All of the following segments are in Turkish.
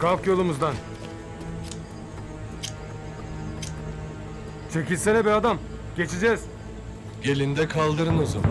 Kalk yolumuzdan. Çekilsene be adam. Geçeceğiz. Gelin de kaldırın o zaman.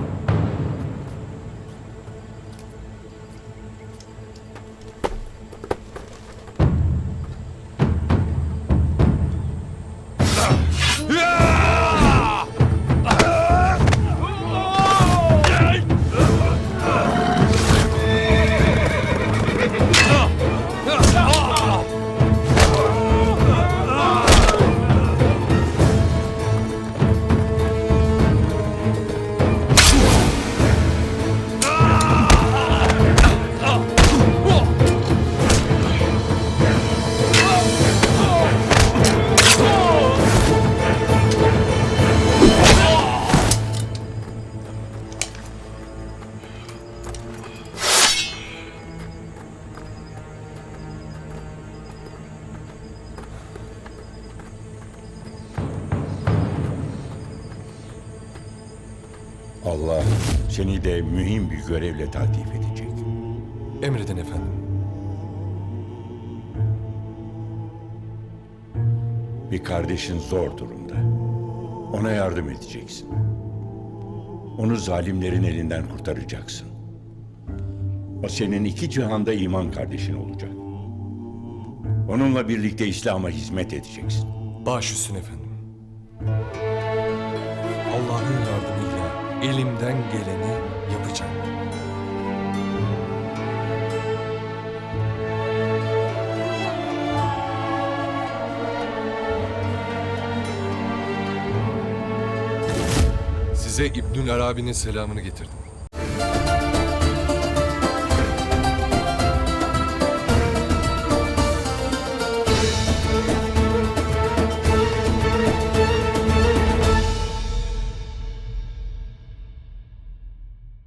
Allah seni de mühim bir görevle taltif edecek. Emredin efendim. Bir kardeşin zor durumda. Ona yardım edeceksin. Onu zalimlerin elinden kurtaracaksın. O senin iki cihanda iman kardeşin olacak. Onunla birlikte İslam'a hizmet edeceksin. Baş üstüne efendim. Allah'ın yardımıyla elimden geleni yapacağım. Size İbnül Arabi'nin selamını getirdim.